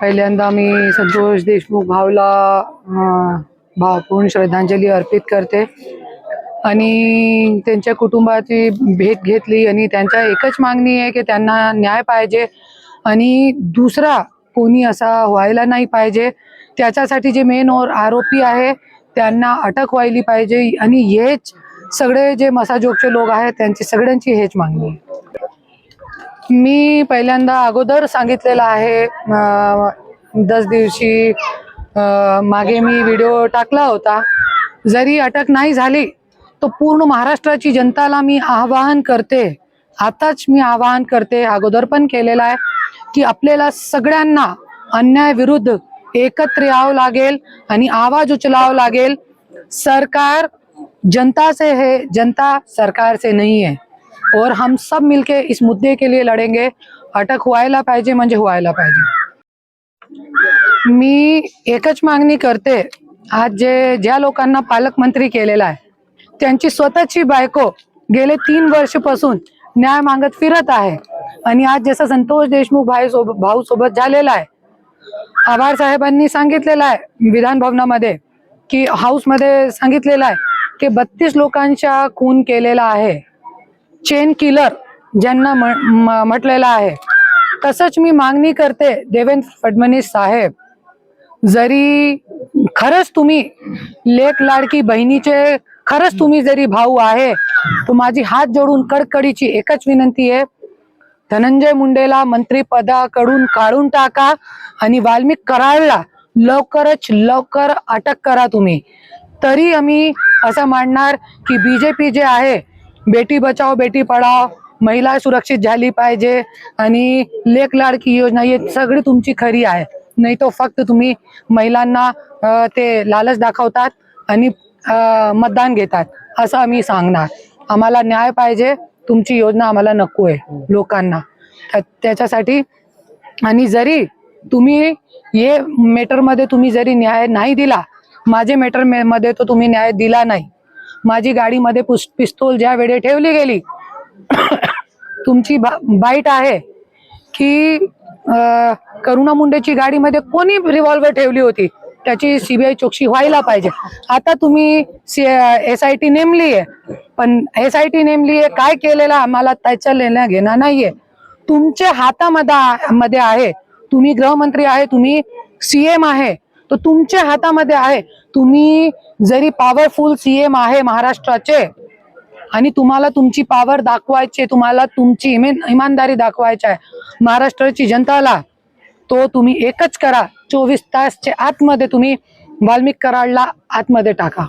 पहिल्यांदा मी संतोष देशमुख भावला भावपूर्ण श्रद्धांजली अर्पित करते. आणि त्यांच्या कुटुंबाची भेट घेतली आणि त्यांच्या एकच मागणी आहे की त्यांना न्याय पाहिजे. आणि दुसरा कोणी असा व्हायला नाही पाहिजे. त्याच्यासाठी जे मेन और आरोपी आहे त्यांना अटक व्हायली पाहिजे. आणि हेच सगळे जे मसाजोगचे लोक आहेत त्यांची सगळ्यांची हेच मागणी आहे. मी पहिल्यांदा अगोदर सांगितलेलं आहे दस दिवशी मागे मी व्हिडिओ टाकला होता. जरी अटक नाही झाली तर पूर्ण महाराष्ट्राची जनताला मी आवाहन करते आताच मी आवाहन करते अगोदर पण केलेलं आहे की आपल्याला सगळ्यांना अन्याय विरुद्ध एकत्र यावं लागेल आणि आवाज उचलावं लागेल. सरकार जनता से है जनता सरकार से नहीं है और हम सब मिलके इस मुद्दे के लिए लड़ेंगे। अटक व्हायला पाहिजे म्हणजे व्हायला पाहिजे। मी एकच मागणी करते आज जे ज्या लोकांना पालकमंत्री केलेला आहे त्यांची स्वतःची बायको गेले तीन वर्षपासून न्याय मागत फिरत आहे आणि आज जसं संतोष देशमुख भाई सोबत भाऊ सोबत झालेला आहे आभार साहेबांनी सांगितलेलं आहे विधान भवनामध्ये की हाऊसमध्ये सांगितलेलं आहे की बत्तीस लोकांच्या खून केलेला आहे. चेन किलर ज्यांना म- म्हटलेलं आहे. तसंच मी मागणी करते देवेंद्र फडणवीस साहेब जरी खरंच तुम्ही लेक लाडकी बहिणीचे खरंच तुम्ही जरी भाऊ आहे तर माझी हात जोडून कडकडीची एकच विनंती आहे धनंजय मुंडेला मंत्रीपदाकडून काढून टाका आणि वाल्मिक कराडला लवकरच लवकर अटक करा तुम्ही. तरी आम्ही असं मांडणार की बीजेपी जे आहे बेटी बचाव बेटी पढाव महिला सुरक्षित झाली पाहिजे आणि लेख लाडकी योजना ही सगळी तुमची खरी आहे. नाही तो फक्त तुम्ही महिलांना ते लालच दाखवतात आणि मतदान घेतात असं आम्ही सांगणार. आम्हाला न्याय पाहिजे तुमची योजना आम्हाला नको आहे लोकांना. त्याच्यासाठी आणि जरी तुम्ही हे मेटरमध्ये तुम्ही जरी न्याय नाही दिला माझे मेटरमध्ये तो तुम्ही न्याय दिला नाही. माझी गाडीमध्ये पुस- पिस्तूल ज्या वेळी ठेवली गेली तुमची बाईट आहे की करुणा मुंडेची गाडीमध्ये कोणी रिव्हॉल्वर ठेवली होती? त्याची सीबीआय चौकशी व्हायला पाहिजे. आता तुम्ही एस आय टी नेमली आहे. पण एस आय टी नेमली आहे काय केलेलं आम्हाला त्याच्या लेण्या घेणं नाहीये. तुमच्या हातामध्ये मध्ये आहे. तुम्ही गृहमंत्री आहे तुम्ही सीएम आहे. तर तुमच्या हातामध्ये आहे. तुम्ही जरी पॉवरफुल सीएम आहे महाराष्ट्राचे आणि तुम्हाला तुमची पॉवर दाखवायची तुम्हाला तुमची इमानदारी दाखवायची आहे महाराष्ट्राची जनताला तो तुम्ही एकच करा. चोवीस तासच्या आतमध्ये तुम्ही वाल्मिक कराडला आतमध्ये टाका.